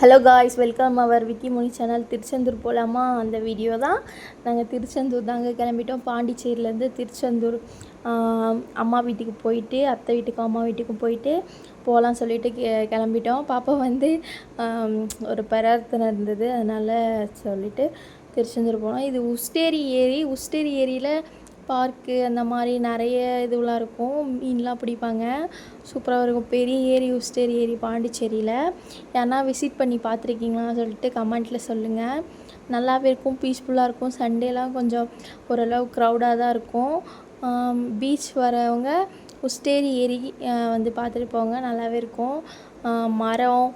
Hello guys welcome our Vikki Mozhi channel Tiruchendur போகலாமா அந்த video தான். நாங்கள் திருச்செந்தூர் தாங்க கிளம்பிட்டோம். பாண்டிச்சேரியிலேருந்து திருச்செந்தூர் அம்மா வீட்டுக்கு போயிட்டு அத்தை வீட்டுக்கும் அம்மா வீட்டுக்கும் போயிட்டு போகலாம் சொல்லிட்டு கிளம்பிட்டோம். பாப்பா வந்து ஒரு பிரார்த்தனை இருந்தது. அதனால் சொல்லிட்டு திருச்செந்தூர் போனோம். இது உஸ்டேரி ஏரி. உஸ்டேரி ஏரியில் பார்க்கு அந்த மாதிரி நிறைய இதுவெலாம் இருக்கும். மீன்லாம் பிடிப்பாங்க. சூப்பராக இருக்கும். பெரிய ஏரி உஸ்டேரி ஏரி பாண்டிச்சேரியில். யாருன்னா விசிட் பண்ணி பார்த்துருக்கீங்களான்னு சொல்லிட்டு கமெண்ட்டில் சொல்லுங்கள் நல்லாவே இருக்கும். பீஸ்ஃபுல்லாக இருக்கும். சண்டேலாம் கொஞ்சம் ஓரளவு க்ரௌடாக தான் இருக்கும். பீச் வரவங்க உஸ்டேரி ஏரி வந்து பார்த்துட்டு போங்க. நல்லாவே இருக்கும். மரம்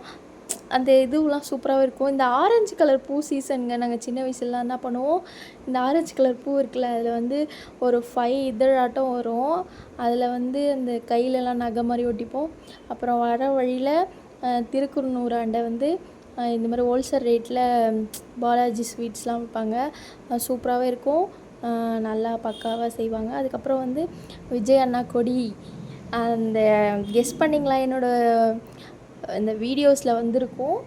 அந்த இதுவெலாம் சூப்பராகவே இருக்கும். இந்த ஆரஞ்சு கலர் பூ சீசனுங்க நாங்கள் சின்ன வயசுலலாம் என்ன பண்ணுவோம் இந்த ஆரஞ்சு கலர் பூ இருக்குல்ல அதில் வந்து ஒரு ஃபைவ் இதழாட்டம் வரும். அதில் வந்து அந்த கையிலலாம் நகை மாதிரி ஒட்டிப்போம். அப்புறம் வர வழியில் திருக்குறுநூறு வந்து இந்த மாதிரி ஹோல்சேல் ரேட்டில் பாலாஜி ஸ்வீட்ஸ்லாம் விற்பாங்க சூப்பராகவே இருக்கும். நல்லா பக்காவாக செய்வாங்க. அதுக்கப்புறம் வந்து விஜய் அண்ணா கொடி அந்த கெஸ் பண்ணிங்களா என்னோடய இந்த வீடியோஸில் வந்திருக்கும்.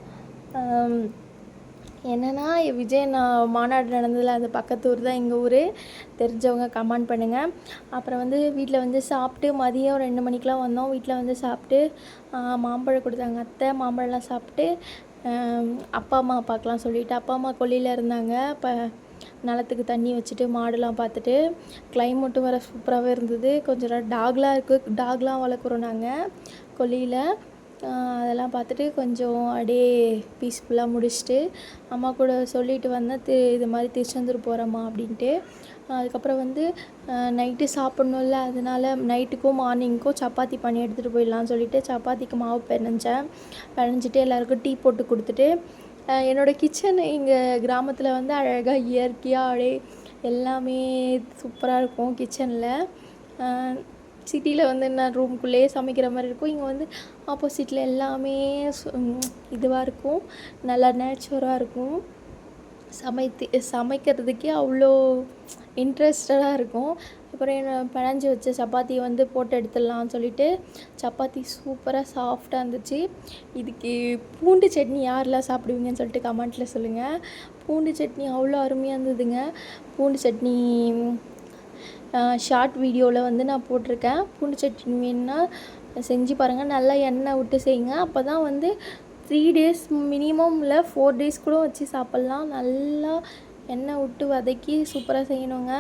என்னென்னா விஜய் நான் மாநாடு நடந்ததில் அந்த பக்கத்து ஊர் தான் எங்கள் ஊர். தெரிஞ்சவங்க கமெண்ட் பண்ணுங்கள் அப்புறம் வந்து வீட்டில் வந்து சாப்பிட்டு மதியம் ரெண்டு மணிக்கெலாம் வந்தோம். வீட்டில் வந்து சாப்பிட்டு மாம்பழம் கொடுத்தாங்க அத்தை. மாம்பழம்லாம் சாப்பிட்டு அப்பா அம்மா பார்க்கலாம் சொல்லிட்டு அப்பா அம்மா கொல்லியில் இருந்தாங்க. இப்போ நிலத்துக்கு தண்ணி வச்சுட்டு மாடுலாம் பார்த்துட்டு கிளைமேட்டும் வேறு சூப்பராகவே இருந்தது. கொஞ்சம் நேரம் டாக்லாம் இருக்குது டாக்லாம் வளர்க்குறோம் நாங்கள் கொல்லியில் அதெல்லாம் பார்த்துட்டு கொஞ்சம் அப்படியே பீஸ்ஃபுல்லாக முடிச்சுட்டு அம்மா கூட சொல்லிட்டு வந்தேன் தி இது மாதிரி திருச்செந்தூர் போகிறோம்மா அப்படின்ட்டு. அதுக்கப்புறம் வந்து நைட்டு சாப்பிட்ணுல்ல அதனால நைட்டுக்கும் மார்னிங்க்கும் சப்பாத்தி பண்ணி எடுத்துகிட்டு போயிடலாம்னு சொல்லிட்டு சப்பாத்திக்கு மாவு பிணைஞ்சேன் பிணைஞ்சிட்டு எல்லாருக்கும் டீ போட்டு கொடுத்துட்டு என்னோடய கிச்சன் எங்கள் கிராமத்தில் வந்து அழகாக இயற்கையாக அப்படியே எல்லாமே சூப்பராக இருக்கும் கிச்சனில் சிட்டியில் வந்து என்ன ரூம்குள்ளேயே சமைக்கிற மாதிரி இருக்கும். இங்கே வந்து ஆப்போசிட்டில் எல்லாமே இதுவாக இருக்கும். நல்லா நேச்சுராக இருக்கும். சமைத்து சமைக்கிறதுக்கே அவ்வளோ இன்ட்ரெஸ்டடாக இருக்கும். அப்புறம் என்ன பிணைஞ்சி வச்ச சப்பாத்தி வந்து போட்டு எடுத்துடலாம்னு சொல்லிட்டு சப்பாத்தி சூப்பராக சாஃப்டாக இருந்துச்சு. இதுக்கு பூண்டு சட்னி யாரெல்லாம் சாப்பிடுவீங்கன்னு சொல்லிட்டு கமெண்ட்டில் சொல்லுங்கள் பூண்டு சட்னி அவ்வளோ அருமையாக இருந்ததுங்க. பூண்டு சட்னி ஷார்ட் வீடியோவில் வந்து நான் போட்டிருக்கேன். பூண்டு சட்னி வேணுன்னா செஞ்சு பாருங்கள் நல்லா எண்ணெய் விட்டு செய்யுங்க. அப்போ தான் வந்து த்ரீ டேஸ் மினிமம் இல்லை ஃபோர் டேஸ் கூட வச்சு சாப்பிட்லாம். நல்லா எண்ணெய் விட்டு வதக்கி சூப்பராக செய்யணுங்க.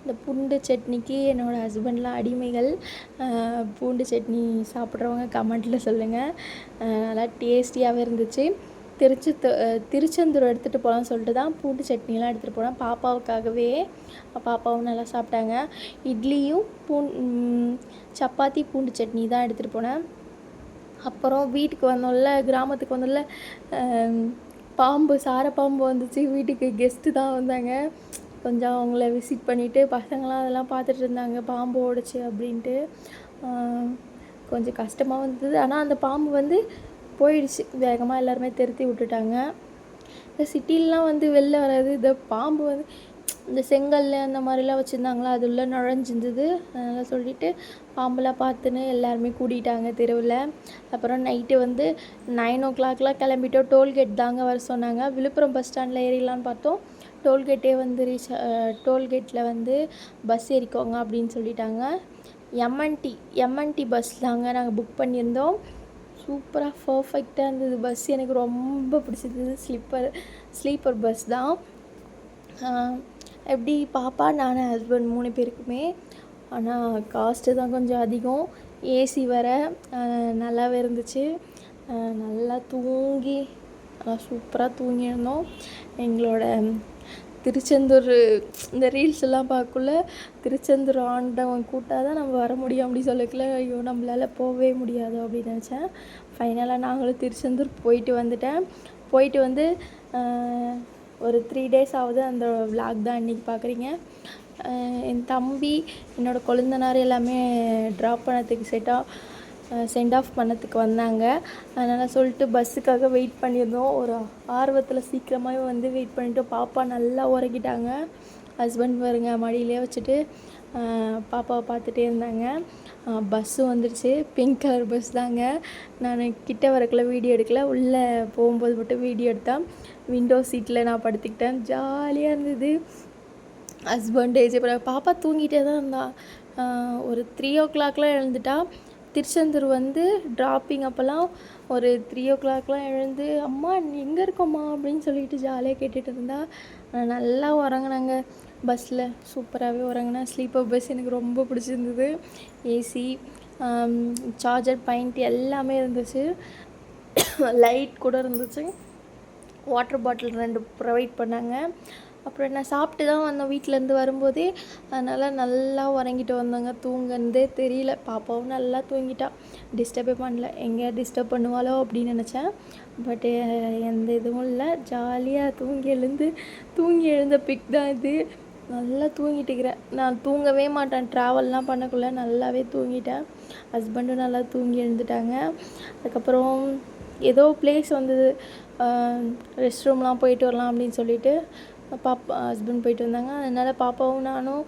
இந்த பூண்டு சட்னிக்கு என்னோடய ஹஸ்பண்ட்லாம் அடிமைகள். பூண்டு சட்னி சாப்பிட்றவங்க கமெண்ட்டில் சொல்லுங்கள் நல்லா டேஸ்டியாகவே இருந்துச்சு. திருச்சி திருச்செந்தூர் எடுத்துகிட்டு போகலான்னு சொல்லிட்டு தான் பூண்டு சட்னிலாம் எடுத்துகிட்டு போனேன். பாப்பாவுக்காகவே பாப்பாவும் நல்லா சாப்பிட்டாங்க. இட்லியும் பூ சப்பாத்தி பூண்டு சட்னி தான் எடுத்துகிட்டு போனேன். அப்புறம் வீட்டுக்கு வந்தோம்ல கிராமத்துக்கு வந்தோம்ல அஹ், பாம்பு சாரப்பாம்பு வந்துச்சு. வீட்டுக்கு கெஸ்ட்டு தான் வந்தாங்க. கொஞ்சம் அவங்கள விசிட் பண்ணிவிட்டு பசங்களாம் அதெல்லாம் பார்த்துட்டு இருந்தாங்க. பாம்பு ஓடுச்சு அப்படின்ட்டு. கொஞ்சம் கஷ்டமாக வந்தது ஆனால் அந்த பாம்பு வந்து போயிடுச்சு. வேகமாக எல்லாருமே திருத்தி விட்டுட்டாங்க. இந்த சிட்டிலலாம் வந்து வெளில வராது. இந்த பாம்பு வந்து இந்த செங்கல் அந்த மாதிரிலாம் வச்சுருந்தாங்களா? அது உள்ள நுழைஞ்சிருந்தது. அதனால் சொல்லிட்டு பாம்புலாம் பார்த்துன்னு எல்லாருமே கூட்டிட்டாங்க தெருவில். அப்புறம் நைட்டு வந்து நைன் ஓ கிளாக்லாம் கிளம்பிட்டோம். டோல்கேட் தாங்க வர சொன்னாங்க. விழுப்புரம் பஸ் ஸ்டாண்டில் ஏறிடலான்னு பார்த்தோம். டோல்கேட்டே வந்து ரீச் டோல்கேட்டில் வந்து பஸ் ஏறிக்கோங்க அப்படின்னு சொல்லிட்டாங்க. எம்என்டி எம்என்டி பஸ் தாங்க நாங்கள் புக் பண்ணியிருந்தோம். சூப்பராக பர்ஃபெக்டாக இருந்தது. பஸ் எனக்கு ரொம்ப பிடிச்சிருந்தது ஸ்லிப்பர் ஸ்லீப்பர் பஸ் தான். எப்படி பாப்பா நான் ஹஸ்பண்ட் மூணு பேருக்குமே. ஆனால் காஸ்ட்டு தான் கொஞ்சம் அதிகம். ஏசி வர நல்லாவே இருந்துச்சு. நல்லா தூங்கி நல்லா சூப்பராக தூங்கியிருந்தோம். எங்களோட திருச்செந்தூர் இந்த ரீல்ஸ் எல்லாம் பார்க்கக்குள்ள திருச்செந்தூர் ஆண்டவன் கூட்டாதான் தான் நம்ம வர முடியும் அப்படி சொல்லக்குள்ள ஐயோ நம்மளால போகவே முடியாது அப்படின்னு நினச்சேன். ஃபைனலாக நாங்களும் திருச்செந்தூர் போயிட்டு வந்துட்டேன். போயிட்டு வந்து ஒரு த்ரீ டேஸ் ஆகுது அந்த vlog தான் இன்றைக்கி பார்க்குறீங்க. என் தம்பி என்னோடய கொழுந்தனார் எல்லாமே ட்ராப் பண்ணதுக்கு செட்டாக சென்ட் ஆஃப் பண்ணத்துக்கு வந்தாங்க. அதனால் சொல்லிட்டு பஸ்ஸுக்காக வெயிட் பண்ணியிருந்தோம். ஒரு ஆர்வத்தில் சீக்கிரமாகவே வந்து வெயிட் பண்ணிட்டு பாப்பா நல்லா உறங்கிட்டாங்க. ஹஸ்பண்ட் வருங்க மடியிலே வச்சுட்டு பாப்பாவை பார்த்துட்டே இருந்தாங்க. பஸ்ஸு வந்துடுச்சு பிங்க் கலர் பஸ் தாங்க. நான் கிட்ட வரக்குள்ள வீடியோ எடுக்கல. உள்ளே போகும்போது மட்டும் வீடியோ எடுத்தேன். விண்டோ சீட்டில் நான் படுத்துக்கிட்டேன். ஜாலியாக இருந்தது. ஹஸ்பண்ட் ஏஜ் பாப்பா தூங்கிட்டே தான் இருந்தா. ஒரு த்ரீ ஓ கிளாக்லாம் எழுந்துட்டா. திருச்செந்தூர் வந்து ட்ராப்பிங் அப்போல்லாம் ஒரு த்ரீ ஓ கிளாக்லாம் எழுந்து அம்மா எங்கே இருக்கோம்மா? அப்படின்னு சொல்லிட்டு ஜாலியாக கேட்டுட்டு இருந்தா. நல்லா உறங்குனாங்க. பஸ்ஸில் சூப்பராகவே உறங்கினேன் ஸ்லீப்பர் பஸ் எனக்கு ரொம்ப பிடிச்சிருந்தது. ஏசி சார்ஜர் பாயிண்ட் எல்லாமே இருந்துச்சு. லைட் கூட இருந்துச்சு. வாட்டர் பாட்டில் ரெண்டு ப்ரொவைட் பண்ணாங்க. அப்புறம் நான் சாப்பிட்டு தான் வந்தோம். வீட்டிலேருந்து வரும்போதே அதனால் நல்லா உறங்கிட்டு வந்தோங்க. தூங்குனதே தெரியல. பாப்பாவும் நல்லா தூங்கிட்டா. டிஸ்டர்பே பண்ணல. எங்கேயா டிஸ்டர்ப் பண்ணுவாளோ அப்படின்னு நினச்சேன். பட்டு எந்த இதுவும் இல்லை. ஜாலியாக தூங்கி எழுந்து தூங்கி எழுந்த பிக் தான் இது. நல்லா தூங்கிட்டுக்கிறேன் நான் தூங்கவே மாட்டேன். ட்ராவல்லாம் பண்ணக்குள்ள நல்லாவே தூங்கிட்டேன். ஹஸ்பண்டும் நல்லா தூங்கி எழுந்துட்டாங்க. அதுக்கப்புறம் ஏதோ பிளேஸ் வந்தது. ரெஸ்ட் ரூம்லாம் போயிட்டு வரலாம் அப்படின்னு சொல்லிட்டு பாப்பா ஹஸ்பண்ட் போயிட்டு வந்தாங்க. அதனால் பாப்பாவும் நானும்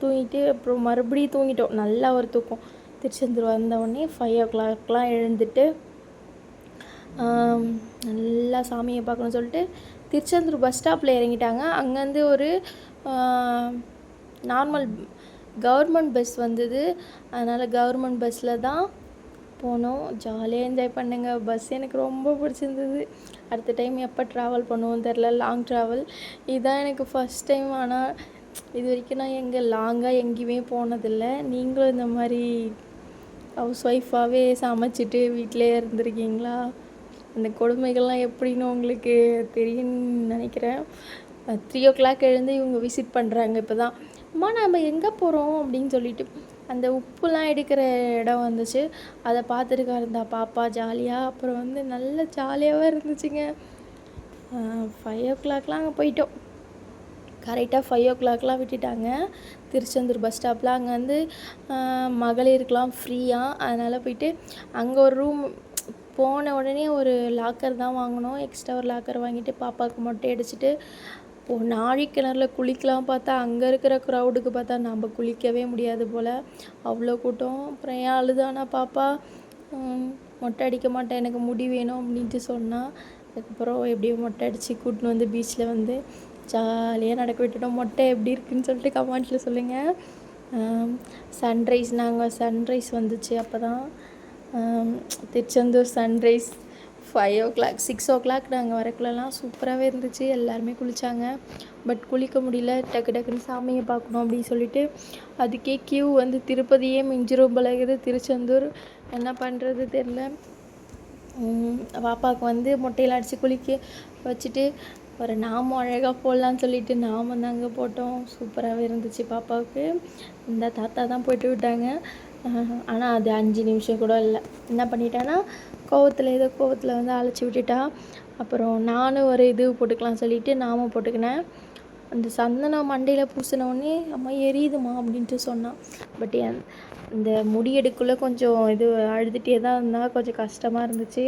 தூங்கிட்டு அப்புறம் மறுபடியும் தூங்கிட்டோம். நல்லா ஒரு தூக்கம். திருச்செந்தூர் வந்த உடனே ஃபைவ் ஓ கிளாக்லாம் எழுந்துட்டு நல்லா சாமியை பார்க்கணும்னு சொல்லிட்டு திருச்செந்தூர் பஸ் ஸ்டாப்பில் இறங்கிட்டாங்க. அங்கேருந்து ஒரு நார்மல் கவர்மெண்ட் பஸ் வந்தது. அதனால் கவர்மெண்ட் பஸ்ஸில் தான் போனோம். ஜாலியாக என்ஜாய் பண்ணுங்க. பஸ் எனக்கு ரொம்ப பிடிச்சிருந்தது. அடுத்த டைம் எப்போ ட்ராவல் பண்ணுவோம் தெரில லாங் ட்ராவல் இதுதான் எனக்கு ஃபஸ்ட் டைம் ஆனால் இது வரைக்கும் நான் எங்கே லாங்காக எங்கேயுமே போனதில்லை. நீங்களும் இந்த மாதிரி ஹவுஸ் ஒய்ஃபாகவே சமைச்சிட்டு வீட்டிலே இருந்திருக்கீங்களா? அந்த கொடுமைகள்லாம் எப்படின்னு உங்களுக்கு தெரியும்னு நினைக்கிறேன். த்ரீ ஓ கிளாக் எழுந்து இவங்க விசிட் பண்ணுறாங்க இப்போ தான் அம்மா நம்ம எங்கே போகிறோம் அப்படின்னு சொல்லிட்டு அந்த உப்புலாம் எடுக்கிற இடம் வந்துச்சு. அதை பார்த்துருக்கா இருந்தா பாப்பா ஜாலியாக அப்புறம் வந்து நல்ல ஜாலியாகவே இருந்துச்சுங்க. ஃபைவ் ஓ கிளாக்லாம் அங்கே போயிட்டோம். கரெக்டாக ஃபைவ் ஓ கிளாக்லாம் விட்டுட்டாங்க. திருச்செந்தூர் பஸ் ஸ்டாப்பில் அங்கே வந்து மகளிருக்கெலாம் ஃப்ரீயாக அதனால் போயிட்டு அங்கே ஒரு ரூம் போன உடனே ஒரு லாக்கர் தான் வாங்கினோம். எக்ஸ்ட்ரா ஒரு லாக்கர் வாங்கிட்டு பாப்பாவுக்கு மொட்டை அடிச்சுட்டு ஓ நாழி கிணறுல குளிக்கலாம் பார்த்தா அங்கே இருக்கிற க்ரௌடுக்கு பார்த்தா நம்ம குளிக்கவே முடியாது போல். அவ்வளோ கூட்டம். அப்புறம் ஏன் அழுதானா பாப்பா? மொட்டை அடிக்க மாட்டேன் எனக்கு முடி வேணும் அப்படின்ட்டு சொன்னால் அதுக்கப்புறம் எப்படியோ மொட்டை அடித்து கூட்டின்னு வந்து பீச்சில் வந்து ஜாலியாக நடக்க விட்டுட்டோம். மொட்டை எப்படி இருக்குன்னு சொல்லிட்டு கமெண்ட்டில் சொல்லுங்கள் சன்ரைஸ் நாங்கள் சன்ரைஸ் வந்துச்சு அப்போ தான் Tiruchendur sunrise five o'clock six o'clock நாங்கள் வரக்குள்ளலாம் சூப்பராகவே இருந்துச்சு. எல்லாருமே குளித்தாங்க பட் குளிக்க முடியல. டக்கு டக்குன்னு சாமியை பார்க்கணும் அப்படின்னு சொல்லிட்டு அதுக்கே கியூ வந்து திருப்பதியே மிஞ்சிரும் பழகுது திருச்செந்தூர். என்ன பண்ணுறது தெரில பாப்பாவுக்கு வந்து மொட்டையில் அடித்து குளிக்க வச்சுட்டு ஒரு நாமம் அழகாக போடலான்னு சொல்லிட்டு நாமம் தாங்க போட்டோம். சூப்பராகவே இருந்துச்சு பாப்பாவுக்கு. இந்த தாத்தா தான் போயிட்டு விட்டாங்க. ஆனால் அது அஞ்சு நிமிஷம் கூட இல்லை. என்ன பண்ணிட்டேன்னா கோவத்தில் ஏதோ கோவத்தில் வந்து அழைச்சி விட்டுட்டா. அப்புறம் நானும் ஒரு இது போட்டுக்கலாம் சொல்லிட்டு நாமும் போட்டுக்கினேன். அந்த சந்தனம் மண்டையில் பூசின அம்மா எரியுதுமா? அப்படின்ட்டு சொன்னான். பட் என் இந்த முடியெடுக்குள்ளே கொஞ்சம் இது அழுதுகிட்டே தான் இருந்தால் கொஞ்சம் கஷ்டமாக இருந்துச்சு.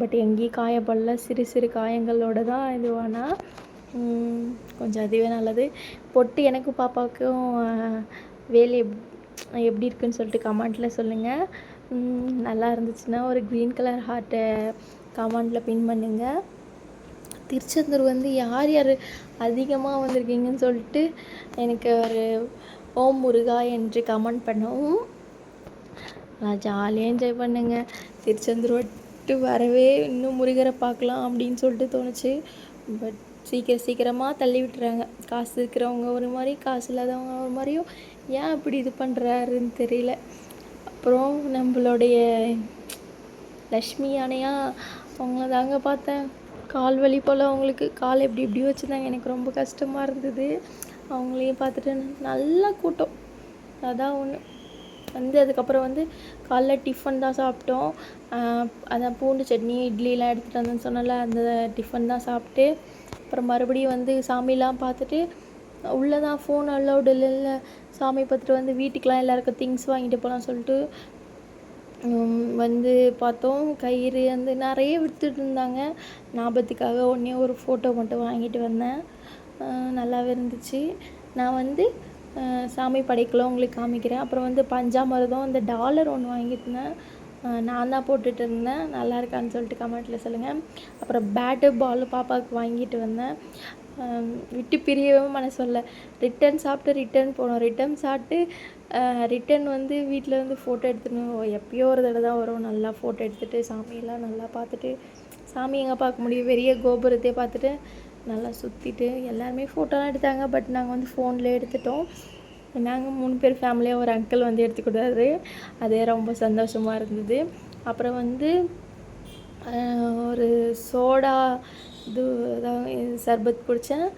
பட் எங்கேயும் காயப்படல. சிறு சிறு காயங்களோட தான் இதுவானா. கொஞ்சம் அதுவே நல்லது. பொட்டு எனக்கும் பாப்பாவுக்கும் வேலை எப் எப்படி இருக்குன்னு சொல்லிட்டு கமெண்ட்டில் சொல்லுங்கள் நல்லா இருந்துச்சுன்னா ஒரு க்ரீன் கலர் ஹார்ட்டை கமெண்ட்டில் பின் பண்ணுங்கள் திருச்செந்தூர் வந்து யார் யார் அதிகமாக வந்திருக்கீங்கன்னு சொல்லிட்டு எனக்கு ஒரு ஓம் முருகா என்று கமெண்ட் பண்ணவும். நான் ஜாலியாக என்ஜாய் பண்ணுங்க. திருச்செந்தூர் விட்டு வரவே இன்னும் முருகரை பார்க்கலாம் அப்படின்னு சொல்லிட்டு தோணுச்சு. பட் சீக்கிரம் சீக்கிரமாக தள்ளி விட்டுறாங்க. காசு இருக்கிறவங்க ஒரு மாதிரி காசு இல்லாதவங்க ஒரு மாதிரியும் ஏன் இப்படி இது பண்ணுறாருன்னு தெரியல. அப்புறம் நம்மளுடைய லக்ஷ்மி யானையா அவங்கள தாங்க பார்த்தேன். கால் வலி போல் அவங்களுக்கு கால் எப்படி இப்படி வச்சுருந்தாங்க. எனக்கு ரொம்ப கஷ்டமாக இருந்தது. அவங்களையும் பார்த்துட்டு நல்லா கூட்டம். அதான் ஒன்று வந்து அதுக்கப்புறம் வந்து காலைல டிஃபன் தான் சாப்பிட்டோம். அதான் பூண்டு சட்னி இட்லிலாம் எடுத்துகிட்டு வந்தேன்னு சொன்னல அந்த டிஃபன் தான் சாப்பிட்டு அப்புறம் மறுபடியும் வந்து சாமிலாம் பார்த்துட்டு உள்ளே தான் ஃபோன் அலௌடு இல்லைல்ல. சாமி பார்த்துட்டு வந்து வீட்டுக்கெலாம் எல்லாருக்கும் திங்ஸ் வாங்கிட்டு போகலாம் சொல்லிட்டு வந்து பார்த்தோம். கயிறு வந்து நிறைய விற்றுட்டு இருந்தாங்க. ஞாபகத்துக்காக ஒன்றே ஒரு ஃபோட்டோ மட்டும் வாங்கிட்டு வந்தேன். நல்லாவே இருந்துச்சு. நான் வந்து சாமி படைக்கலாம் உங்களுக்கு காமிக்கிறேன். அப்புறம் வந்து பஞ்சாமிரதம் இந்த டாலர் ஒன்று வாங்கியிருந்தேன். நான் தான் போட்டுட்டு இருந்தேன் நல்லா இருக்கான்னு சொல்லிட்டு கமெண்ட்டில் சொல்லுங்கள் அப்புறம் பேட்டு பால் பாப்பாவுக்கு வாங்கிட்டு வந்தேன். விட்டு பிரியவே மனசு சொல்ல ரிட்டன் சாப்பிட்டு ரிட்டன் போனோம். ரிட்டன் சாப்பிட்டு ரிட்டன் வந்து வீட்டில் வந்து ஃபோட்டோ எடுத்துக்கணும் எப்பயோ ஒரு தடவை தான் வரும். நல்லா ஃபோட்டோ எடுத்துகிட்டு சாமியெல்லாம் நல்லா பார்த்துட்டு சாமி எங்கே பார்க்க முடியும்? பெரிய கோபுரத்தையே பார்த்துட்டு நல்லா சுற்றிட்டு எல்லாருமே ஃபோட்டோலாம் எடுத்தாங்க. பட் நாங்கள் வந்து ஃபோனில் எடுத்துட்டோம். நாங்கள் மூணு பேர் ஃபேமிலியாக ஒரு அங்கிள் வந்து எடுத்துக்கிட்டாரு. அதே ரொம்ப சந்தோஷமாக இருந்தது. அப்புறம் வந்து ஒரு சோடா இது சர்பத் குடித்தேன்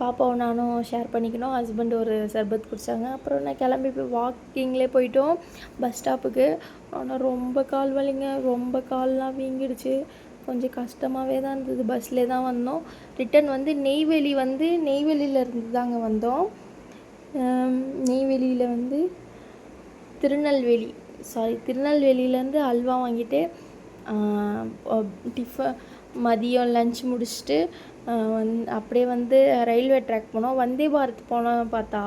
பாப்பாவும் நானும் ஷேர் பண்ணிக்கணும். ஹஸ்பண்ட் ஒரு சர்பத் குடித்தாங்க அப்புறம் நான் கிளம்பி போய் வாக்கிங்லேயே போயிட்டோம் பஸ் ஸ்டாப்புக்கு ஆனால் ரொம்ப கால் வலிங்க. ரொம்ப கால்லாம் வீங்கிடுச்சு. கொஞ்சம் கஷ்டமாகவே தான் இருந்தது. பஸ்லேயே தான் வந்தோம். ரிட்டன் வந்து நெய்வேலி வந்து நெய்வேலியில் இருந்து தாங்க வந்தோம். நெய்வேலியில் வந்து திருநெல்வேலி சாரி திருநெல்வேலியிலேருந்து அல்வா வாங்கிட்டு டிஃபன் மதியம் லஞ்ச் முடிச்சுட்டு வந் அப்படியே வந்து ரயில்வே ட்ராக் போனோம். வந்தே பாரத் போனோம் பார்த்தா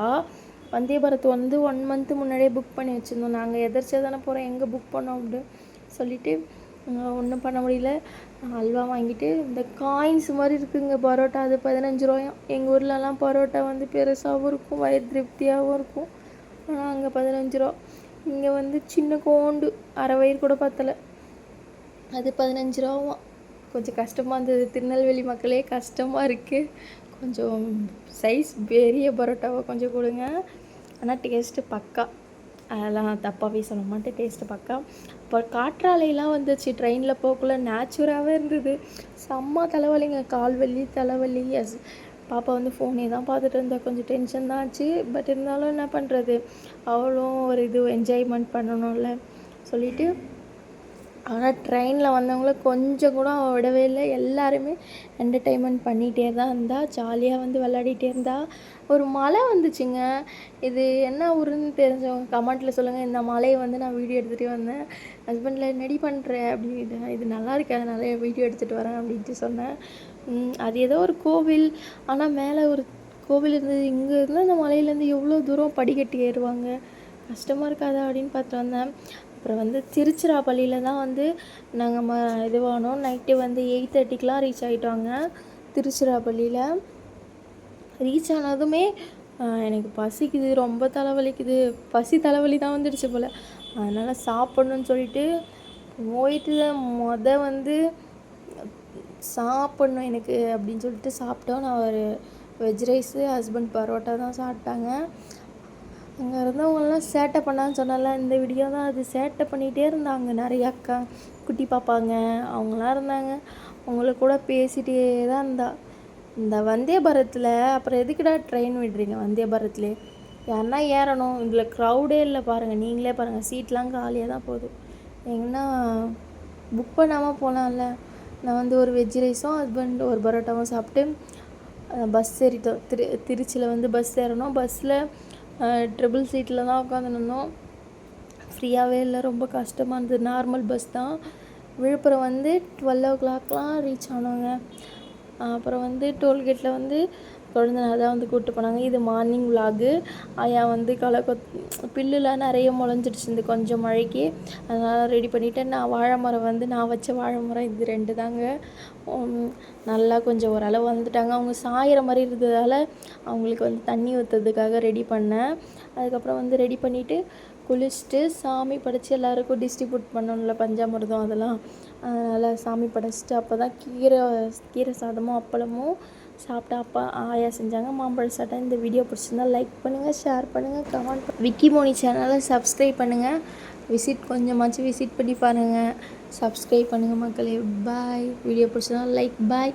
வந்தே பாரத் வந்து ஒன் மந்த்து முன்னாடியே புக் பண்ணி வச்சுருந்தோம். நாங்கள் எதர்ச்சியாக தானே போகிறோம் எங்கே புக் பண்ணோம் அப்படின்னு சொல்லிவிட்டு ஒன்றும் பண்ண முடியல. அல்வா வாங்கிட்டு இந்த காயின்ஸ் மாதிரி இருக்குங்க பரோட்டா. அது பதினஞ்சு ரூபாயும் எங்கள் ஊர்லலாம் பரோட்டா வந்து பெருசாகவும் இருக்கும் வயிறு திருப்தியாகவும் இருக்கும். ஆனால் அங்கே பதினஞ்சு ரூபா. இங்கே வந்து சின்ன கோண்டு அரை வயிறு கூட பத்தலை. அது பதினஞ்சு ரூபாவும். கொஞ்சம் கஷ்டமாக இருந்தது. திருநெல்வேலி மக்களே கஷ்டமாக இருக்குது கொஞ்சம் சைஸ் பெரிய பரோட்டாவை கொஞ்சம் கொடுங்க. ஆனால் டேஸ்ட்டு பக்கா. அதெல்லாம் தப்பாகவே சொல்ல மாட்டேன் டேஸ்ட்டு பார்க்க இப்போ காற்றாலையெல்லாம் வந்துச்சு. ட்ரெயினில் போகக்குள்ள நேச்சுராகவே இருந்தது. செம்ம தலைவலிங்க. கால் வலி தலைவலி. எஸ் பாப்பா வந்து ஃபோனே தான் பார்த்துட்டு இருந்தா. கொஞ்சம் டென்ஷன் தான் ஆச்சு. பட் இருந்தாலும் என்ன பண்ணுறது அவளும் ஒரு இது என்ஜாய்மெண்ட் பண்ணணும்ல. சொல்லிட்டு ஆனால் ட்ரெயினில் வந்தவங்கள கொஞ்சம் கூட அவள் விடவே இல்லை. எல்லாருமே என்டர்டெயின்மெண்ட் பண்ணிகிட்டே தான் இருந்தா ஜாலியாக வந்து விளையாடிட்டே இருந்தா. ஒரு மலை வந்துச்சுங்க. இது என்ன ஊருன்னு தெரிஞ்சவங்க கமெண்ட்டில் சொல்லுங்கள் இந்த மலையை வந்து நான் வீடியோ எடுத்துகிட்டே வந்தேன். ஹஸ்பண்டில் என்னடி பண்ணுற அப்படின்னு இது நல்லா இருக்கு? அதனால வீடியோ எடுத்துகிட்டு வரேன் அப்படின்ட்டு சொன்னேன். அது ஏதோ ஒரு கோவில். ஆனால் மேலே ஒரு கோவில் இருந்தது. இங்கே இருந்து அந்த மலையிலேருந்து எவ்வளோ தூரம் படிக்கட்டு ஏறுவாங்க? கஷ்டமாக இருக்காதா அப்படின்னு பார்த்து வந்தேன். அப்புறம் வந்து திருச்சிராப்பள்ளியில் தான் வந்து நாங்கள் ம இதுவானோம் நைட்டு வந்து எயிட் தேர்ட்டிக்கெலாம் ரீச் ஆகிட்டாங்க திருச்சிராப்பள்ளியில். ரீச் ஆனதுமே எனக்கு பசிக்குது ரொம்ப தலைவலிக்குது. பசி தலைவலி தான் வந்துடுச்சு போல். அதனால் சாப்பிட்ணுன்னு சொல்லிட்டு போயிட்டு மொத வந்து சாப்பிட்ணும் எனக்கு அப்படின்னு சொல்லிட்டு சாப்பிட்டோம். நான் ஒரு வெஜ் ரைஸு ஹஸ்பண்ட் பரோட்டா தான் சாப்பிட்டாங்க. அங்கே இருந்தவங்கெல்லாம் சேட்டை பண்ணான்னு சொன்னால இந்த வீடியோ தான் அது சேட்டை பண்ணிகிட்டே இருந்தாங்க. நிறைய அக்கா குட்டி பார்ப்பாங்க அவங்களாம் இருந்தாங்க. அவங்கள கூட பேசிகிட்டே தான் இருந்தா. இந்த வந்தே பாரத்தில் அப்புறம் எதுக்குடா ட்ரெயின் விடுறீங்க வந்தே பாரத்லேயே யாருன்னா ஏறணும். இதில் க்ரௌடே இல்லை பாருங்கள் நீங்களே பாருங்கள் சீட்லாம் காலியாக தான் போகுது. எங்கன்னா புக் பண்ணாமல் போகலாம்ல நான் வந்து ஒரு வெஜ் ரைஸும் ஹஸ்பண்ட் ஒரு பரோட்டாவும் சாப்பிட்டு பஸ் ஏறிட்டோம். திரு திருச்சியில் வந்து பஸ் ஏறணும். பஸ்ஸில் ட்ரிபிள் சீட்டில் தான் உட்காந்துருந்தோம் ஃப்ரீயாகவே இல்லை ரொம்ப கஷ்டமாக இருந்தது. நார்மல் பஸ் தான். விழுப்புரம் வந்து டுவெல் ஓ கிளாக்லாம் ரீச் ஆனோங்க அப்புறம் வந்து டோல்கேட்டில் வந்து குழந்தைனால தான் வந்து கூப்பிட்டு போனாங்க. இது மார்னிங் விலாகு ஐயா வந்து களை கொத் பில்லுலாம் நிறைய முளைஞ்சிடுச்சு இந்த கொஞ்சம் மழைக்கு. அதனால் ரெடி பண்ணிவிட்டு நான் வாழை மரம் வந்து நான் வச்ச வாழை மரம் இது ரெண்டு தாங்க. நல்லா கொஞ்சம் ஓரளவு வந்துட்டாங்க அவங்க சாயிற மாதிரி இருந்ததால் அவங்களுக்கு வந்து தண்ணி ஊற்றுறதுக்காக ரெடி பண்ணேன். அதுக்கப்புறம் வந்து ரெடி பண்ணிவிட்டு குளிச்சுட்டு சாமி படைச்சி எல்லாருக்கும் டிஸ்ட்ரிபியூட் பண்ணணும்ல பஞ்சாமிர்தம் அதெல்லாம். அதனால் சாமி படைச்சிட்டு அப்போ தான் கீரை கீரை சாதமும் அப்பளமும் சாப்பிட்டா அப்பா ஆயா செஞ்சாங்க. மாம்பழம் சாப்பிட்டேன் இந்த வீடியோ பிடிச்சிருந்தா லைக் பண்ணுங்கள் ஷேர் பண்ணுங்கள் கமெண்ட் விக்கி மோனி சேனலை சப்ஸ்கிரைப் பண்ணுங்கள் விசிட் கொஞ்சமாச்சும் விசிட் பண்ணி பாருங்கள் சப்ஸ்கிரைப் பண்ணுங்கள் மக்களே. பாய் வீடியோ பிடிச்சிருந்தா லைக் பாய்